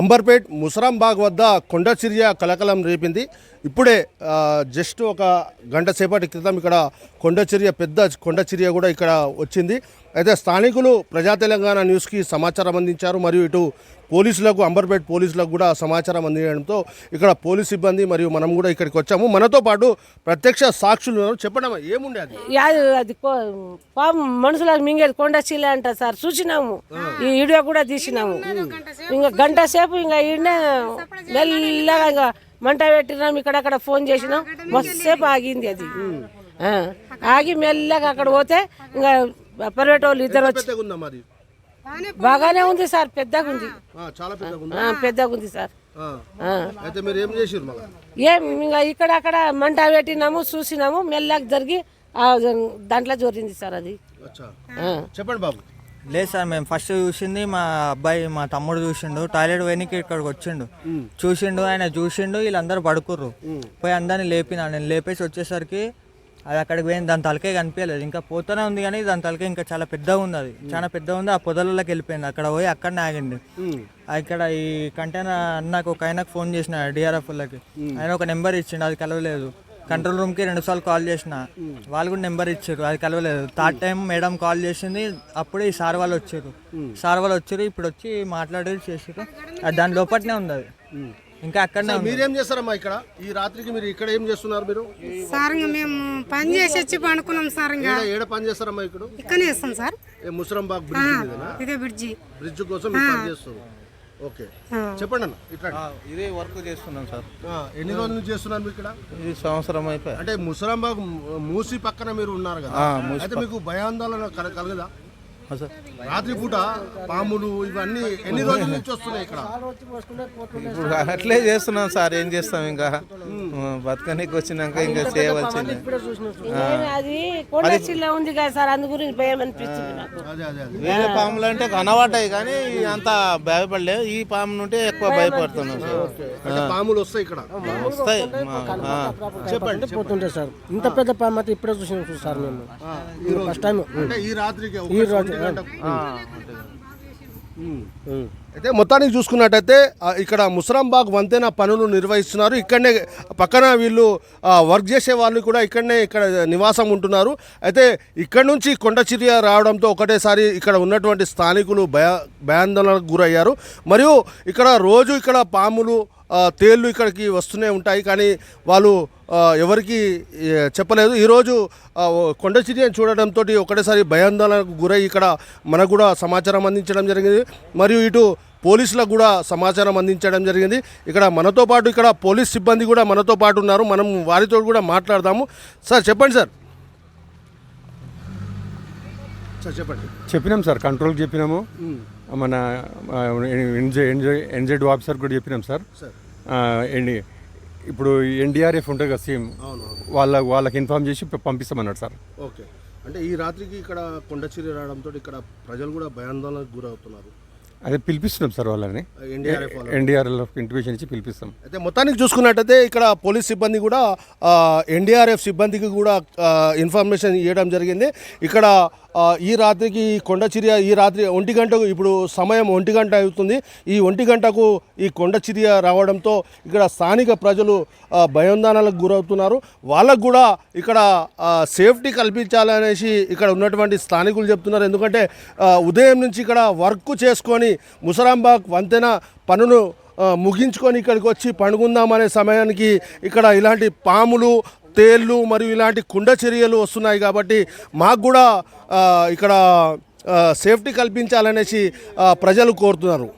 అంబర్పేట్ ముసరాంబాగ్ వద్ద కొండచిరియా కలకలం రేపింది. ఇప్పుడే జస్ట్ ఒక గంట సేపటి క్రితం ఇక్కడ కొండచిరియ పెద్ద కొండ చిరియ కూడా ఇక్కడ వచ్చింది. అయితే స్థానికులు ప్రజా తెలంగాణ న్యూస్కి సమాచారం అందించారు. మరియు ఇటు పోలీసులకు అంబర్పేట్ పోలీసులకు కూడా సమాచారం అందించడంతో ఇక్కడ పోలీస్ సిబ్బంది మరియు మనం కూడా ఇక్కడికి వచ్చాము. మనతో పాటు ప్రత్యక్ష సాక్షులు చెప్పడం ఏముండే అది? అది పాపం మనుషులకు మింగేది కొండ చీల అంట సార్. చూసినాము. ఈ వీడియో కూడా తీసినాము. ఇంకా గంట సేపు ఇంకా ఈడనే మెల్లగా ఇంకా మంట పెట్టినాం ఇక్కడక్కడ ఫోన్ చేసినాం. మస్తు సేపు ఆగింది అది. ఆగి మెల్లగా అక్కడ పోతే ఇంకా ప్రైవేట్ వాళ్ళు ఇద్దరు వచ్చి బాగానే ఉంది సార్ పెద్దగా ఉంది. ఆ, చాలా పెద్దగా ఉందా. ఆ, పెద్దగా ఉంది సార్. అయితే మీరు ఏం చేసారు మళ్ళీ? ఏం ఇంకా ఇక్కడక్కడ మంట పెట్టినాము చూసినాము మెల్లగా జరిగి ఆ దాంట్లో జోరింది సార్ అది. చెప్పండి బాబు. లేదు సార్ మేము ఫస్ట్ చూసింది మా అబ్బాయి మా తమ్ముడు చూసిండు. టాయిలెట్ పోయినకి ఇక్కడికి వచ్చిండు. చూసిండు ఆయన చూసిండు వీళ్ళందరూ పడుకుర్రు. పోయి అందరిని లేపిన నేను లేపేసి వచ్చేసరికి అది అక్కడికి పోయింది. దాని తలకే కనిపించలేదు. ఇంకా పోతూనే ఉంది కానీ దాని తలకే ఇంకా చాలా పెద్దగా ఉంది అది. చాలా పెద్దగా ఉంది. ఆ పొదలలోకి వెళ్ళిపోయింది. అక్కడ పోయి అక్కడనే ఆగింది. ఇక్కడ ఈ కంటైనర్ అన్నకు ఒక ఆయనకు ఫోన్ చేసిన డిఆర్ఎఫ్ వాళ్ళకి. ఆయన ఒక నెంబర్ ఇచ్చిండు. అది కలవలేదు. కంట్రోల్ రూమ్కి రెండు సార్లు కాల్ చేసిన. వాళ్ళు కూడా నెంబర్ ఇచ్చారు. అది కలవలేదు. థర్డ్ టైం మేడం కాల్ చేసింది. అప్పుడే ఈ సార్ వాళ్ళు వచ్చారు. సార్ వాళ్ళు వచ్చారు. ఇప్పుడు వచ్చి మాట్లాడేది చేసారు అది దాని లోపట్నే ఉంది అది. ఇంకా అక్కడనే ఉంది మీరేం చేస్తారమ్మా ఇక్కడ? ఈ రాత్రికి మీరు ఇక్కడ ఏం చేస్తున్నారు మీరు? సార్ ఇంకా మేము పని చేసి వచ్చి పండుకున్నాం సార్ ఇంకా. ఏడ పని చేస్తారమ్మా ఇక్కడ? ఇక్కడనే ఇస్తాం సార్. ఏ ముసరంబాగ్ బ్రిడ్జ్ ఇదే బ్రిడ్జి బ్రిడ్జ్ కోసం మీరు పని చేస్తున్నారు. ఓకే. చెప్పండి అన్న ఇట్లా ఇదే వర్క్ చేస్తున్నాం సార్. ఆ, ఎన్ని రోజుల నుంచి చేస్తున్నారు మీరు ఇక్కడ? ఇది సంవత్సరం అయిపోయి అంటే ముసరాంబాగ్ మూసి పక్కన మీరు ఉన్నారు కదా. అయితే మీకు భయాందోళన కల- కలగదా? సార్ రాత్రి పూట పాములు ఇవన్నీ ఎన్ని రోజుల నుంచి వస్తున్నాయి ఇక్కడ? ఇప్పుడు అట్లే చేస్తున్నాం సార్ ఏం చేస్తాం ఇంకా? బతకనికి వచ్చినాక ఇంకా చేయవలసిందే. ఏమి అది ఉంది కదా సార్ అందు గురించి భయం అనిపిస్తుంది నాకు. అదే అదే అదే. వేరే పాములు అంటే కనబడ్డాయి కానీ అంత భయపడలేదు. ఈ పాము నుండి ఎక్కువ భయపడుతున్నాం సార్. అంటే పాములు వస్తాయి ఇక్కడ? వస్తాయి. చెప్పండి పోతుంటే సార్. ఇంత పెద్ద పాము అయితే ఇప్పుడే చూసినాం చూసి సార్ మేము. ఫస్ట్ టైం ఈ రాత్రికి ఒంటి గంటకు. అయితే మొత్తానికి చూసుకున్నట్టయితే ఇక్కడ ముసరాంబాగ్ వంతెన పనులు నిర్వహిస్తున్నారు. ఇక్కడనే పక్కన వీళ్ళు వర్క్ చేసే వాళ్ళు కూడా ఇక్కడనే ఇక్కడ నివాసం ఉంటున్నారు. అయితే ఇక్కడ నుంచి కొండ చిరియ రావడంతో ఒకటేసారి ఇక్కడ ఉన్నటువంటి స్థానికులు భయ భయాందోళనకు గురయ్యారు. మరియు ఇక్కడ రోజు ఇక్కడ పాములు తేళ్ళు ఇక్కడికి వస్తూనే ఉంటాయి. కానీ వాళ్ళు ఎవరికి చెప్పలేదు. ఈరోజు కొండ చిరియని చూడడంతో ఒకటేసారి భయాందోళనకు గురై ఇక్కడ మనకు కూడా సమాచారం అందించడం జరిగింది. మరియు ఇటు పోలీసులకు కూడా సమాచారం అందించడం జరిగింది. ఇక్కడ మనతో పాటు ఇక్కడ పోలీస్ సిబ్బంది కూడా మనతో పాటు ఉన్నారు. మనం వారితో కూడా మాట్లాడదాము. సార్ చెప్పండి సార్. సార్ చెప్పండి. చెప్పినాం సార్ కంట్రోల్కి చెప్పినాము. మన ఆ, ఎన్జే ఎన్జే ఎన్జెడ్ ఆఫీసర్ కూడా చెప్పినాం సార్. ఇప్పుడు ఎన్డీఆర్ఎఫ్ ఉంటుంది కదా సీఎం వాళ్ళ వాళ్ళకి ఇన్ఫార్మ్ చేసి పంపిస్తామన్నాడు సార్. ఓకే. అంటే ఈ రాత్రికి ఇక్కడ కొండ చిరి రావడంతో ఇక్కడ ప్రజలు కూడా భయాందోళనకు గురవుతున్నారు. అదే పిలిపిస్తున్నాం సార్ వాళ్ళని. ఎన్డీఆర్ఎఫ్ ఇంటిమేషన్ ఇచ్చి పిలిపిస్తాం. అయితే మొత్తానికి చూసుకున్నట్టయితే ఇక్కడ పోలీస్ సిబ్బంది కూడా ఎన్డీఆర్ఎఫ్ సిబ్బందికి కూడా ఇన్ఫర్మేషన్ ఇవ్వడం జరిగింది. ఇక్కడ ఈ రాత్రికి ఈ కొండ చిరియ ఈ రాత్రి ఒంటి గంటకు ఇప్పుడు సమయం ఒంటి గంట అవుతుంది. ఈ ఒంటి గంటకు ఈ కొండచిరియ రావడంతో ఇక్కడ స్థానిక ప్రజలు భయోందానాలకు గురవుతున్నారు. వాళ్ళకు కూడా ఇక్కడ సేఫ్టీ కల్పించాలనేసి ఇక్కడ ఉన్నటువంటి స్థానికులు చెప్తున్నారు. ఎందుకంటే ఉదయం నుంచి ఇక్కడ వర్క్ చేసుకొని ముసరాంబాగ్ వంతెన పనులు ముగించుకొని ఇక్కడికి వచ్చి పండుకుందామనే సమయానికి ఇక్కడ ఇలాంటి పాములు తేళ్ళు మరియు ఇలాంటి కుండ చర్యలు వస్తున్నాయి కాబట్టి మాకు కూడా ఇక్కడ సేఫ్టీ కల్పించాలనేసి ప్రజలు కోరుతున్నారు.